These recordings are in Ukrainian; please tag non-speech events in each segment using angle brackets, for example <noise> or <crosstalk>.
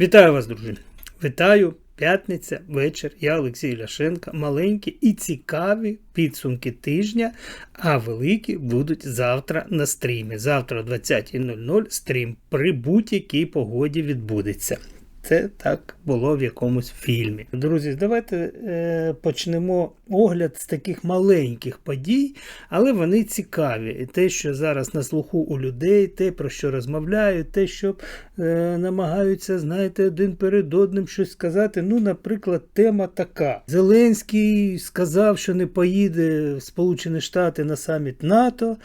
Вітаю вас, друзі! Вітаю! П'ятниця, вечір. Я Олексій Ляшенко. Маленькі і цікаві підсумки тижня, а великі будуть завтра на стрімі. Завтра о 20.00 стрім при будь-якій погоді відбудеться. Це так було в якомусь фільмі. Друзі, давайте е, почнемо огляд з таких маленьких подій, але вони цікаві. Те, що зараз на слуху у людей, те, про що розмовляють, те, що е, намагаються, знаєте, один перед одним щось сказати. Ну, наприклад, тема така: Зеленський сказав, що не поїде в Сполучені Штати на саміт НАТО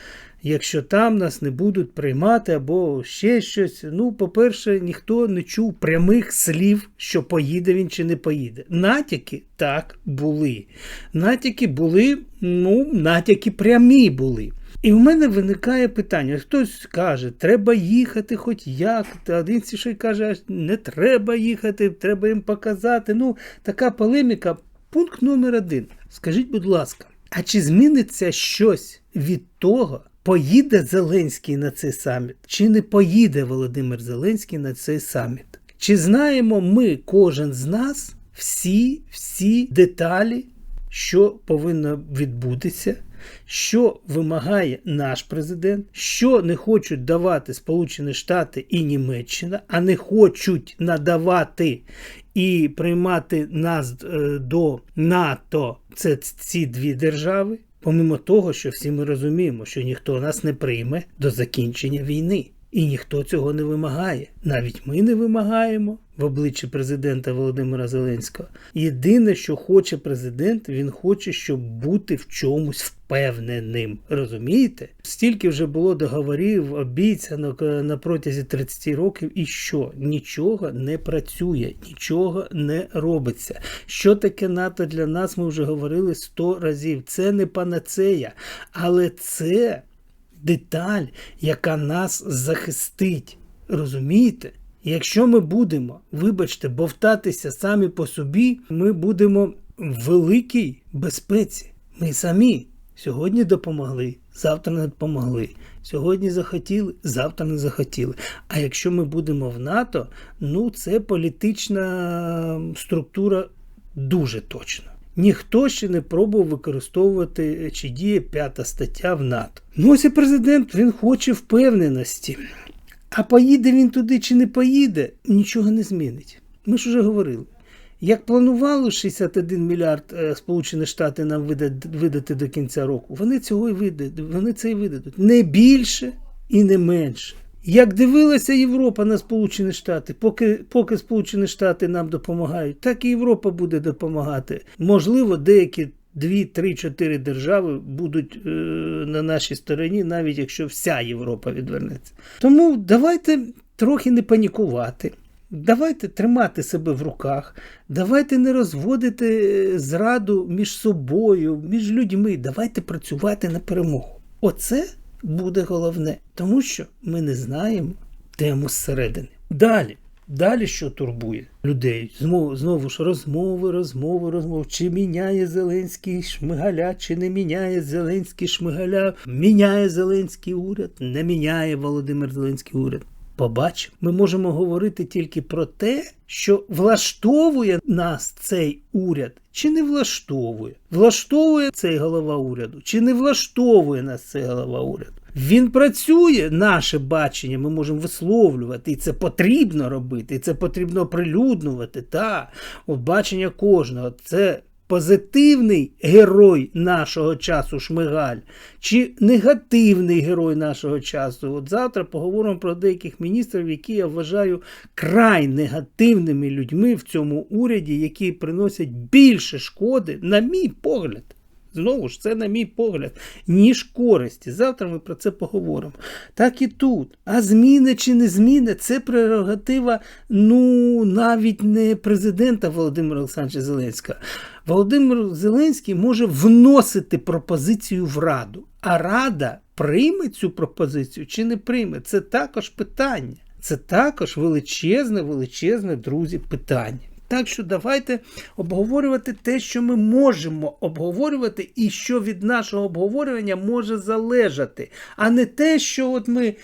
якщо там нас не будуть приймати або ще щось. Ну, по-перше, ніхто не чув прямих слів, що поїде він чи не поїде. Натяки так були. Натяки були, ну, натяки прямі були. І в мене виникає питання: хтось каже, треба їхати, хоч як. Та один ще каже, не треба їхати, треба їм показати. Ну, така полеміка. Пункт номер один. Скажіть, будь ласка, а чи зміниться щось від того, Поїде Зеленський на цей саміт, чи не поїде Володимир Зеленський на цей саміт? Чи знаємо ми, кожен з нас, всі всі деталі, що повинно відбутися, що вимагає наш президент, що не хочуть давати Сполучені Штати і Німеччина, а не хочуть надавати і приймати нас е, до НАТО, це ці дві держави? Помимо того, що всі ми розуміємо, що ніхто нас не прийме до закінчення війни. І ніхто цього не вимагає. Навіть ми не вимагаємо в обличчі президента Володимира Зеленського. Єдине, що хоче президент, він хоче, щоб бути в чомусь впевненим. Розумієте? Стільки вже було договорів, обіцянок е, на протязі 30 років, і що? Нічого не працює, нічого не робиться. Що таке НАТО для нас? Ми вже говорили 100 разів. Це не панацея, але це деталь, яка нас захистить. Розумієте? Якщо ми будемо, вибачте, бовтатися самі по собі, ми будемо в великій безпеці. Ми самі сьогодні допомогли, завтра не допомогли. Сьогодні захотіли, завтра не захотіли. А якщо ми будемо в НАТО, ну це політична структура дуже точно. Ніхто ще не пробував використовувати чи діє п'ята стаття в НАТО. Ну ось і президент він хоче впевненості. А поїде він туди чи не поїде, нічого не змінить. Ми ж вже говорили. Як планувало 61 мільярд е, Сполучені Штати нам видати до кінця року, вони цього і видадуть, вони це і видадуть. Не більше і не менше. Як дивилася Європа на Сполучені Штати, поки поки Сполучені Штати нам допомагають, так і Європа буде допомагати. Можливо, деякі дві, три, чотири держави будуть е, на нашій стороні, навіть якщо вся Європа відвернеться. Тому давайте трохи не панікувати. Давайте тримати себе в руках, давайте не розводити е, зраду між собою, між людьми. Давайте працювати на перемогу. Оце буде головне, тому що ми не знаємо тему зсередини. Далі. Далі що турбує людей? Знову знову ж розмови, розмови, розмови. Чи міняє Зеленський Шмигаля, чи не міняє Зеленський Шмигаля? Міняє Зеленський уряд, не міняє Володимир Зеленський уряд. Побачимо, ми можемо говорити тільки про те, що влаштовує нас цей уряд, чи не влаштовує. Влаштовує цей голова уряду, чи не влаштовує нас цей голова уряду. Він працює, наше бачення, ми можемо висловлювати, і це потрібно робити, і це потрібно оприлюднювати. Та, от бачення кожного. Це позитивний герой нашого часу Шмигаль, чи негативний герой нашого часу. От завтра поговоримо про деяких міністрів, які я вважаю край негативними людьми в цьому уряді, які приносять більше шкоди, на мій погляд. Знову ж, це, на мій погляд, ніж користі. Завтра ми про це поговоримо. Так і тут. А зміни чи не зміни це прерогатива, ну, навіть не президента Володимира Олександровича Зеленського. Володимир Зеленський може вносити пропозицію в Раду. А Рада прийме цю пропозицію чи не прийме? Це також питання. Це також величезне, величезне, друзі, питання. Так що давайте обговорювати те, що ми можемо обговорювати, і що від нашого обговорювання може залежати, а не те, що от ми.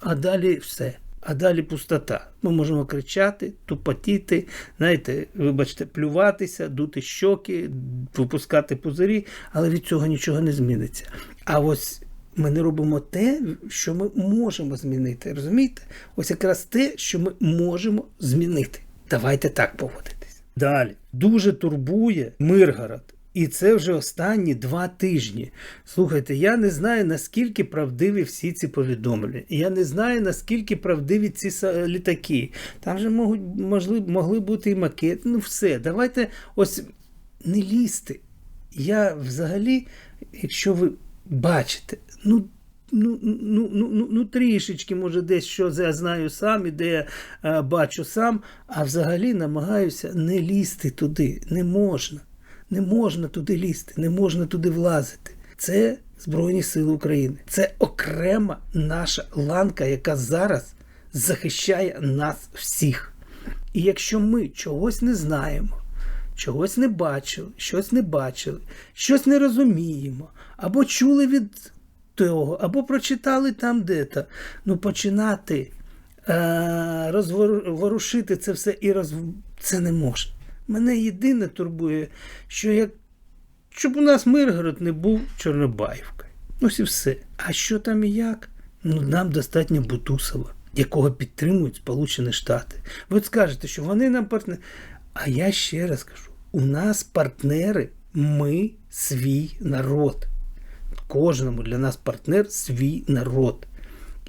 А далі все. А далі пустота. Ми можемо кричати, тупотіти, знаєте, вибачте, плюватися, дути щоки, випускати пузирі, але від цього нічого не зміниться. А ось ми не робимо те, що ми можемо змінити. Розумієте? Ось якраз те, що ми можемо змінити. Давайте так поводитись. Далі дуже турбує Миргород. І це вже останні два тижні. Слухайте, я не знаю, наскільки правдиві всі ці повідомлення. Я не знаю, наскільки правдиві ці літаки. Там же можли, могли бути і макети. Ну все, давайте ось не лізти. Я взагалі, якщо ви бачите, ну. Ну, ну, ну, ну, ну, трішечки, може, десь що я знаю сам і де я е, бачу сам, а взагалі намагаюся не лізти туди. Не можна. Не можна туди лізти, не можна туди влазити. Це Збройні Сили України. Це окрема наша ланка, яка зараз захищає нас всіх. І якщо ми чогось не знаємо, чогось не бачили, щось не бачили, щось не розуміємо, або чули від того, або прочитали там де-то, ну починати е- розворушити це все і роз... це не можна. Мене єдине турбує, що як щоб у нас Миргород не був Чорнобаївкою. Ось і все. А що там і як? Ну нам достатньо Бутусова, якого підтримують Сполучені Штати. Ви скажете, що вони нам партнери. А я ще раз кажу: у нас партнери, ми свій народ. Кожному для нас партнер свій народ.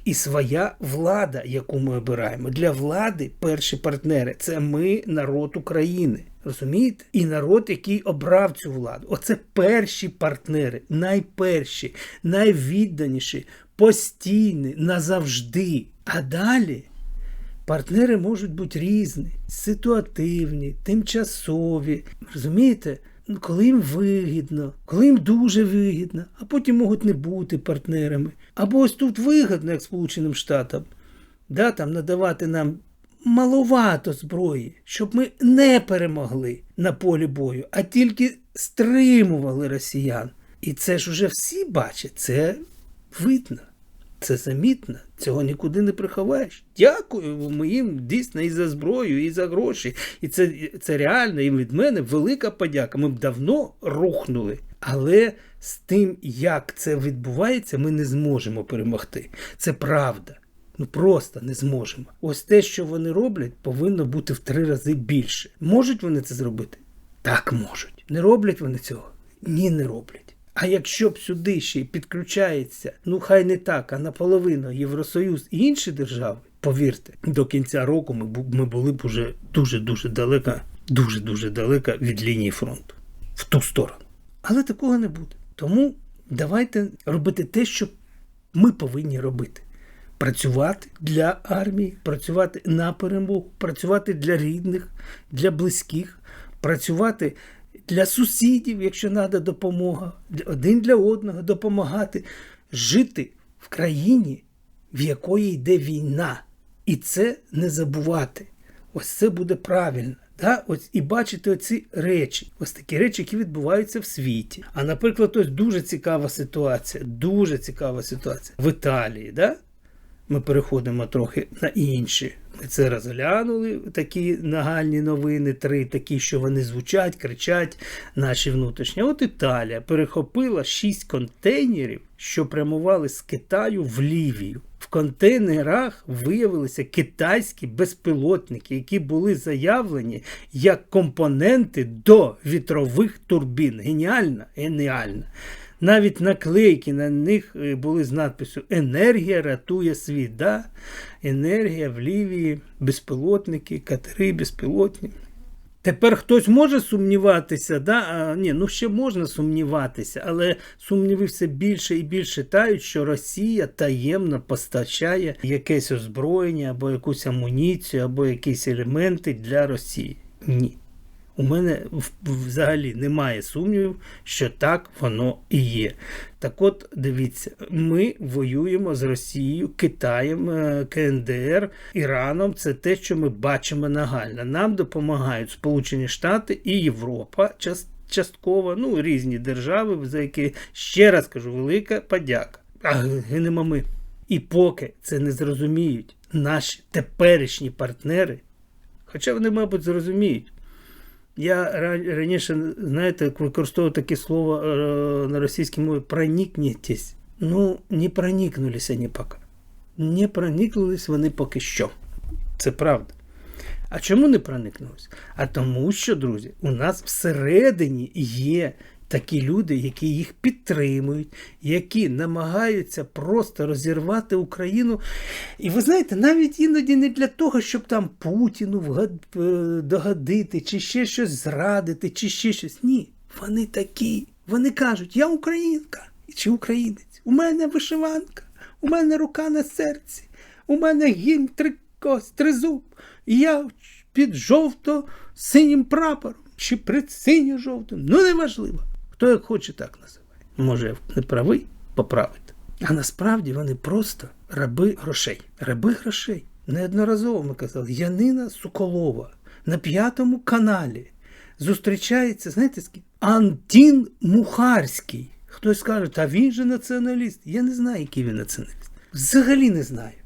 І своя влада, яку ми обираємо. Для влади перші партнери це ми, народ України. Розумієте? І народ, який обрав цю владу. Оце перші партнери, найперші, найвідданіші, постійні, назавжди. А далі партнери можуть бути різні, ситуативні, тимчасові. Розумієте? Ну, коли їм вигідно, коли їм дуже вигідно, а потім можуть не бути партнерами. Або ось тут вигідно, як Сполученим Штатам, да, там надавати нам маловато зброї, щоб ми не перемогли на полі бою, а тільки стримували росіян. І це ж уже всі бачать, це видно. Це замітно, цього нікуди не приховаєш. Дякую ми їм дійсно і за зброю, і за гроші. І це, це реально їм від мене велика подяка. Ми б давно рухнули. Але з тим, як це відбувається, ми не зможемо перемогти. Це правда. Ну просто не зможемо. Ось те, що вони роблять, повинно бути в три рази більше. Можуть вони це зробити? Так можуть. Не роблять вони цього? Ні, не роблять. А якщо б сюди ще підключається, ну хай не так, а наполовину Євросоюз і інші держави, повірте, до кінця року ми, ми були б уже дуже-дуже далеко, дуже-дуже далеко від лінії фронту в ту сторону. Але такого не буде. Тому давайте робити те, що ми повинні робити. Працювати для армії, працювати на перемогу, працювати для рідних, для близьких, працювати для сусідів, якщо треба допомога, один для одного допомагати, жити в країні, в якої йде війна. І це не забувати. Ось це буде правильно. Да? Ось і бачити оці речі, ось такі речі, які відбуваються в світі. А наприклад, ось дуже цікава ситуація, дуже цікава ситуація в Італії. Да? Ми переходимо трохи на інші. Ми це розглянули, такі нагальні новини, три такі, що вони звучать, кричать, наші внутрішні. От Італія перехопила шість контейнерів, що прямували з Китаю в Лівію. В контейнерах виявилися китайські безпілотники, які були заявлені як компоненти до вітрових турбін. Геніально, геніально. Навіть наклейки на них е, були з надписю Енергія рятує світ. Да? Енергія в Лівії, безпілотники, катери безпілотні. Тепер хтось може сумніватися, да? а, ні, ну ще можна сумніватися, але сумніви все більше і більше тають, що Росія таємно постачає якесь озброєння або якусь амуніцію, або якісь елементи для Росії. Ні. У мене взагалі немає сумнівів, що так воно і є. Так от, дивіться, ми воюємо з Росією, Китаєм, е, КНДР, Іраном. Це те, що ми бачимо нагально. Нам допомагають Сполучені Штати і Європа частково, ну різні держави, за які ще раз кажу, велика подяка. А гинемо ми. І поки це не зрозуміють наші теперішні партнери, хоча вони, мабуть, зрозуміють. Я раніше, знаєте, використовував таке слово е, на російській мові проникнетесь. Ну, не проникнулися вони поки. Не проникнулись вони поки що. Це правда. А чому не проникнулись? А тому що, друзі, у нас всередині є такі люди, які їх підтримують, які намагаються просто розірвати Україну. І ви знаєте, навіть іноді не для того, щоб там Путіну е, чи ще щось зрадити, чи ще щось. Ні. Вони такі. Вони кажуть, я українка чи українець. У мене вишиванка, у мене рука на серці, у мене гімн трикос, тризуб. І я під жовто-синім прапором чи під синьо-жовтим. Ну, неважливо. Хто як хоче, так називає. Може, я не правий, поправити. А насправді вони просто раби грошей. Раби грошей. Неодноразово ми казали, Янина Соколова на п'ятому каналі зустрічається, знаєте, з ким? Антін Мухарський. Хтось скаже, та він же націоналіст. Я не знаю, який він націоналіст. Взагалі не знаю.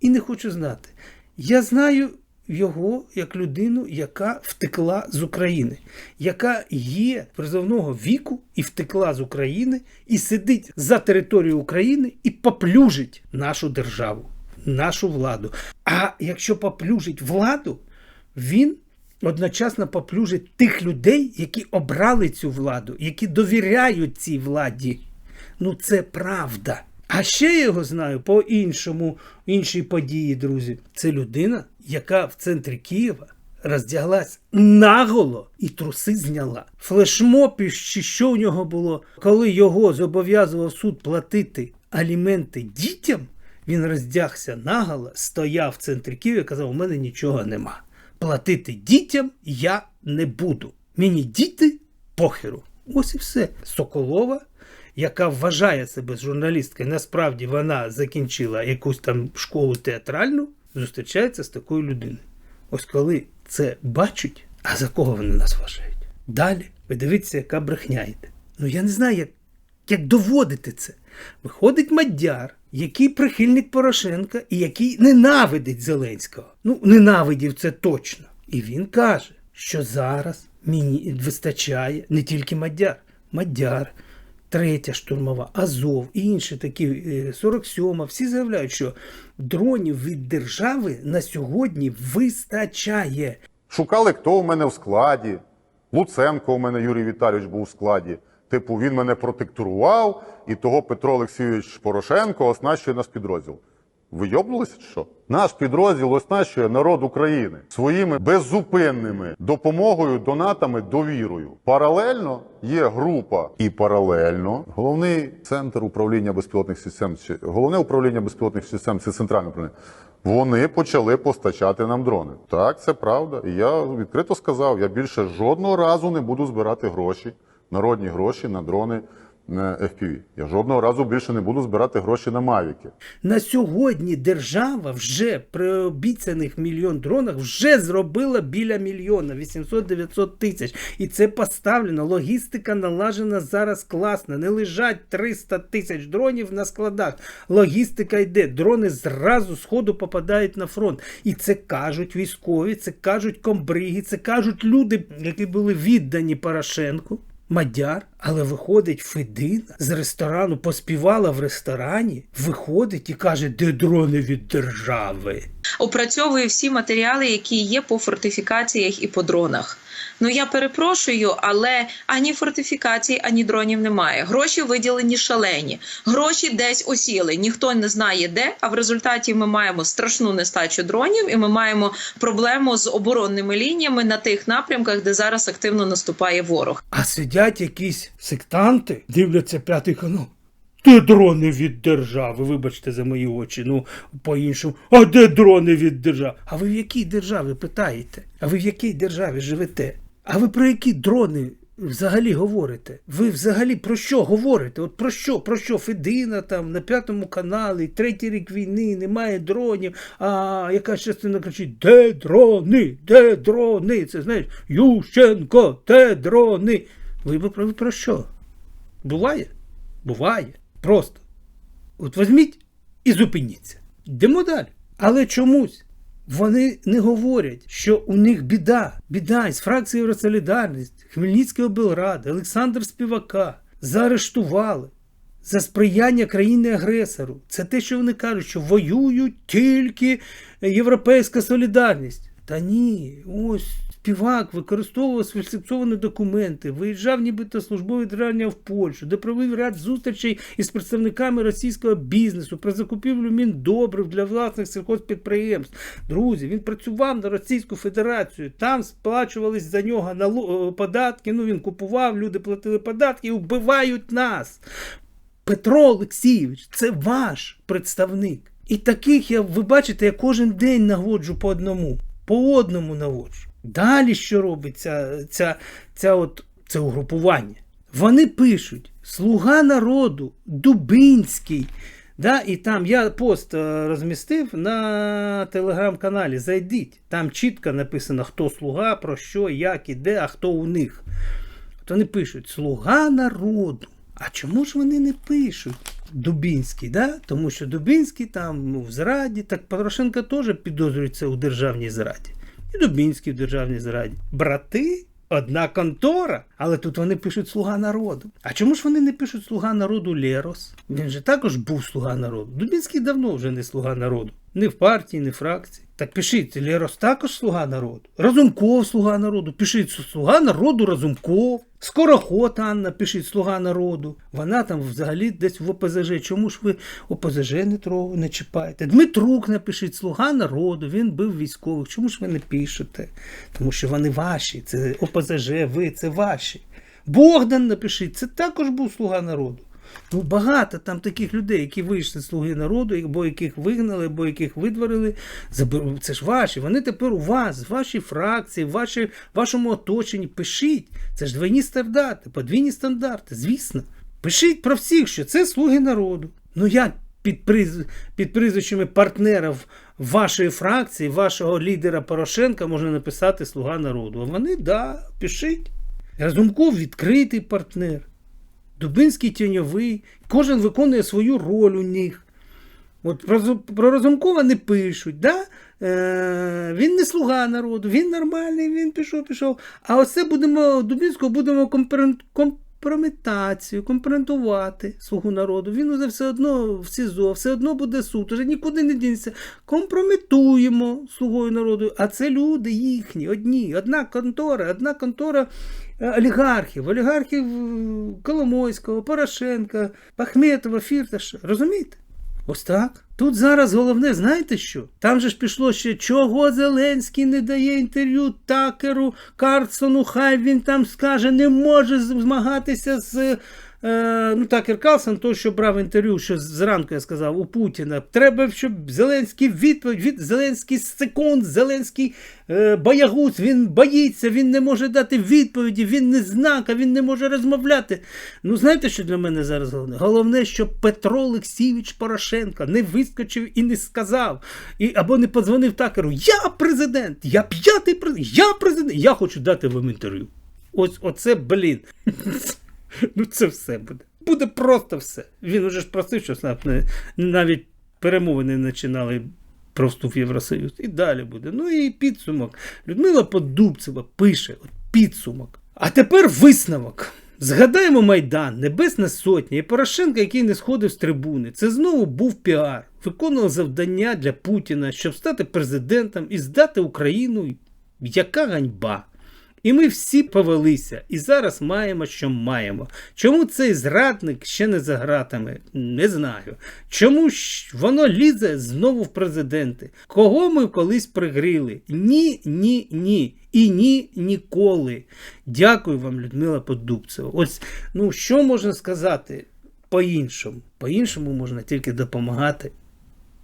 І не хочу знати. Я знаю його як людину, яка втекла з України, яка є призовного віку і втекла з України, і сидить за територією України і поплюжить нашу державу, нашу владу. А якщо поплюжить владу, він одночасно поплюжить тих людей, які обрали цю владу, які довіряють цій владі. Ну, це правда. А ще я його знаю по іншому, іншій події, друзі. Це людина, яка в центрі Києва роздяглась наголо і труси зняла. Флешмопі, чи що у нього було, коли його зобов'язував суд платити аліменти дітям, він роздягся наголо, стояв в центрі Києва і казав: у мене нічого нема. Платити дітям я не буду. Мені діти похеру. Ось і все. Соколова яка вважає себе журналісткою, насправді вона закінчила якусь там школу театральну, зустрічається з такою людиною. Ось коли це бачать, а за кого вони нас вважають? Далі ви дивіться, яка брехня йде. Ну я не знаю, як, як доводити це. Виходить Мадяр, який прихильник Порошенка і який ненавидить Зеленського. Ну, ненавидів це точно. І він каже, що зараз мені вистачає не тільки Мадяр, Мадяр, третя штурмова, Азов і інші такі е, 47 всі заявляють, що дронів від держави на сьогодні вистачає. Шукали, хто у мене в складі. Луценко у мене Юрій Віталійович був у складі. Типу, він мене протекторував, і того Петро Олексійович Порошенко оснащує нас підрозділ. Ви йобнулися чи що? Наш підрозділ оснащує народ України своїми беззупинними допомогою, донатами, довірою. Паралельно є група, і паралельно головний центр управління безпілотних систем, чи головне управління безпілотних систем це центральне управління. Вони почали постачати нам дрони. Так, це правда. І я відкрито сказав: я більше жодного разу не буду збирати гроші, народні гроші на дрони FPV. Я жодного разу більше не буду збирати гроші на Мавіки. На сьогодні держава вже при обіцяних мільйон дронах вже зробила біля мільйона 800-900 тисяч. І це поставлено. Логістика налажена зараз класно. Не лежать 300 тисяч дронів на складах. Логістика йде. Дрони зразу з ходу попадають на фронт. І це кажуть військові, це кажуть комбриги, це кажуть люди, які були віддані Порошенку. Мадяр, але виходить Федина з ресторану, поспівала в ресторані, виходить і каже, де дрони від держави. опрацьовує всі матеріали, які є по фортифікаціях і по дронах. Ну я перепрошую, але ані фортифікацій, ані дронів немає. Гроші виділені шалені, гроші десь осіли. Ніхто не знає де. А в результаті ми маємо страшну нестачу дронів, і ми маємо проблему з оборонними лініями на тих напрямках, де зараз активно наступає ворог. А сидять якісь сектанти, дивляться п'ятий канал. Де дрони від держави? Вибачте за мої очі. Ну, по-іншому. А де дрони від держави? А ви в якій державі питаєте? А ви в якій державі живете? А ви про які дрони взагалі говорите? Ви взагалі про що говорите? От про що? Про що? Федина там на п'ятому каналі, третій рік війни, немає дронів. А якась частина кричить: Де дрони? Де дрони? Це знаєш, Ющенко, де дрони? Ви про, ви про що? Буває? Буває. Просто. От візьміть і зупиніться. Йдемо далі. Але чомусь вони не говорять, що у них біда. Біда із фракції Євросолідарність, Хмельницький облради, Олександр Співака заарештували за сприяння країни-агресору. Це те, що вони кажуть, що воюють тільки Європейська солідарність. Та ні, ось співак використовував сфальсифіковані документи, виїжджав нібито службове відрядання в Польщу, де провів ряд зустрічей із представниками російського бізнесу про закупівлю міндобрив для власних сільхозпідприємств. Друзі, він працював на Російську Федерацію, там сплачувались за нього нало- податки. Ну він купував, люди платили податки і вбивають нас. Петро Олексійович, це ваш представник. І таких я, ви бачите, я кожен день наводжу по одному, по одному наводжу. Далі що робить ця, ця, от, це угрупування? Вони пишуть: Слуга народу, Дубинський. Да, і там я пост е, розмістив на телеграм-каналі. Зайдіть. Там чітко написано, хто слуга, про що, як і де, а хто у них. От вони пишуть Слуга народу. А чому ж вони не пишуть Дубінський? Да? Тому що Дубінський там в зраді, так Порошенко теж підозрюється у державній зраді. І Дубінський в державній зраді. Брати? Одна контора, але тут вони пишуть Слуга народу. А чому ж вони не пишуть Слуга народу Лерос? Він же також був слуга народу. Дубінський давно вже не слуга народу. Не в партії, не в фракції. Так пишіть, Лерос також слуга народу. Разумков слуга народу. Пишіть слуга народу Разумков. Скороход Анна, пишіть слуга народу. Вона там взагалі десь в ОПЗЖ. Чому ж ви ОПЗЖ не трогу, не чіпаєте? Дмитрук напишіть слуга народу. Він був військових. Чому ж ви не пишете? Тому що вони ваші. Це ОПЗЖ, ви це ваші. Богдан напишіть, це також був слуга народу. Ну, багато там таких людей, які вийшли з слуги народу, або яких вигнали, або яких видворили. Це ж ваші. Вони тепер у вас, в вашій фракції, в вашому оточенні. Пишіть. Це ж двойні стандарти, подвійні стандарти, звісно. Пишіть про всіх, що це слуги народу. Ну як під, приз, під прізвищами партнерів вашої фракції, вашого лідера Порошенка можна написати Слуга народу. А вони, да, пишіть. Разумков відкритий партнер. Дубинський тіньовий, кожен виконує свою роль у них. От про, про Разумкова не пишуть. Да? Е, він не слуга народу, він нормальний, він пішов, пішов. А оце будемо Дубінського будемо компрометацію, компроментувати слугу народу. Він все одно в СІЗО, все одно буде суд, уже нікуди не дінеться. Компрометуємо слугою народу. А це люди їхні, одні, одна контора, одна контора олігархів, олігархів е, Коломойського, Порошенка, Пахметова, Фірташа. Розумієте? Ось так. Тут зараз головне, знаєте що? Там же ж пішло ще, чого Зеленський не дає інтерв'ю Такеру, Карсону, хай він там скаже, не може змагатися з. Е, ну, Такер Карлсон, той, що брав інтерв'ю, що зранку я сказав у Путіна. Треба, щоб Зеленський відповідь, від Зеленський секунд, Зеленський е, боягуз, він боїться, він не може дати відповіді, він не знака, він не може розмовляти. Ну, знаєте, що для мене зараз головне? Головне, щоб Петро Олексійович Порошенко не вискочив і не сказав, і, або не подзвонив Такеру. Я президент, я п'ятий президент, я президент, я хочу дати вам інтерв'ю. Ось оце, блін. <laughs> <laughs> Ну, це все буде. Буде просто все. Він уже ж просив, що навіть перемовини не починали про вступ в Євросоюз. І далі буде. Ну і підсумок. Людмила Подубцева пише: от підсумок. А тепер висновок. Згадаємо Майдан, Небесна Сотня і Порошенка, який не сходив з трибуни. Це знову був піар. Виконував завдання для Путіна, щоб стати президентом і здати Україну. Яка ганьба! І ми всі повелися, і зараз маємо, що маємо. Чому цей зрадник ще не за гратами? Не знаю. Чому ж воно лізе знову в президенти? Кого ми колись пригріли? Ні, ні, ні. І ні ніколи. Дякую вам, Людмила Подубцева. Ось ну що можна сказати по-іншому? По-іншому можна тільки допомагати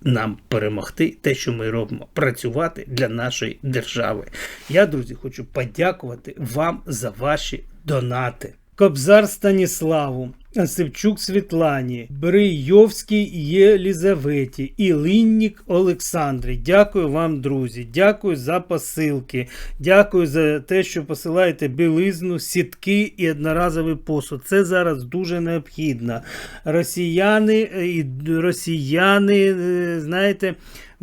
нам перемогти те, що ми робимо, працювати для нашої держави. Я, друзі, хочу подякувати вам за ваші донати. Кобзар Станіславу, Севчук Світлані, Брийовській Єлізаветі і Линнік Олександрі. Дякую вам, друзі. Дякую за посилки. Дякую за те, що посилаєте білизну, сітки і одноразовий посуд. Це зараз дуже необхідно. Росіяни, е, і росіяни, е, знаєте,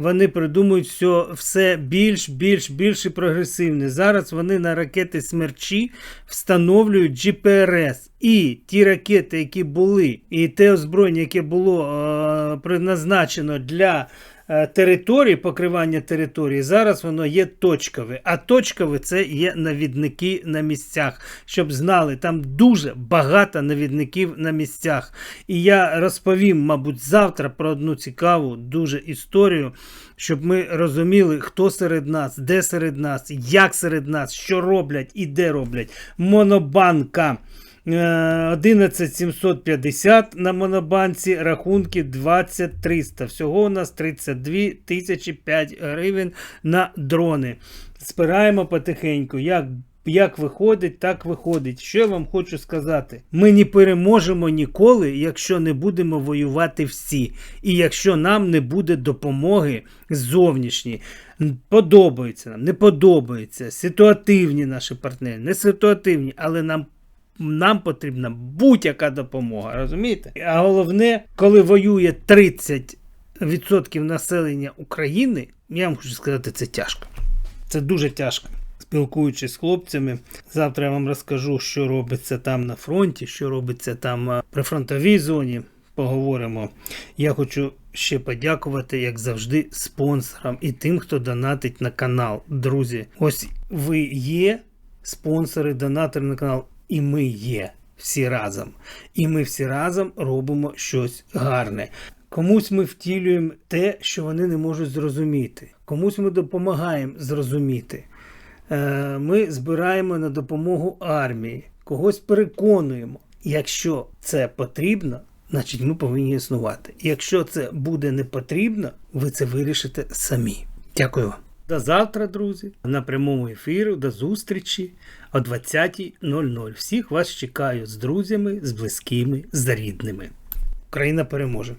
вони придумують все, все більш, більш, більш прогресивне. Зараз вони на ракети смерчі встановлюють GPRS. І ті ракети, які були, і те озброєння, яке було е, призначено для території, покривання території, зараз воно є точкове. А точкове це є навідники на місцях. Щоб знали, там дуже багато навідників на місцях. І я розповім, мабуть, завтра про одну цікаву дуже історію, щоб ми розуміли, хто серед нас, де серед нас, як серед нас, що роблять і де роблять. Монобанка. Е, 11750 на монобанці, рахунки 20300. Всього у нас 32 тисячі 5 гривень на дрони. Спираємо потихеньку. Як, як виходить, так виходить. Що я вам хочу сказати? Ми не переможемо ніколи, якщо не будемо воювати всі. І якщо нам не буде допомоги зовнішньої. Подобається нам, не подобається. Ситуативні наші партнери, не ситуативні, але нам нам потрібна будь-яка допомога, розумієте? А головне, коли воює 30% населення України, я вам хочу сказати, це тяжко. Це дуже тяжко. Спілкуючись з хлопцями, завтра я вам розкажу, що робиться там на фронті, що робиться там при фронтовій зоні. Поговоримо. Я хочу ще подякувати, як завжди, спонсорам і тим, хто донатить на канал. Друзі, ось ви є спонсори, донатори на канал, і ми є всі разом. І ми всі разом робимо щось гарне. Комусь ми втілюємо те, що вони не можуть зрозуміти. Комусь ми допомагаємо зрозуміти. Е, Ми збираємо на допомогу армії, когось переконуємо. Якщо це потрібно, значить ми повинні існувати. Якщо це буде не потрібно, ви це вирішите самі. Дякую вам. До завтра, друзі, на прямому ефірі, до зустрічі о 20.00. Всіх вас чекаю з друзями, з близькими, з рідними. Україна переможе!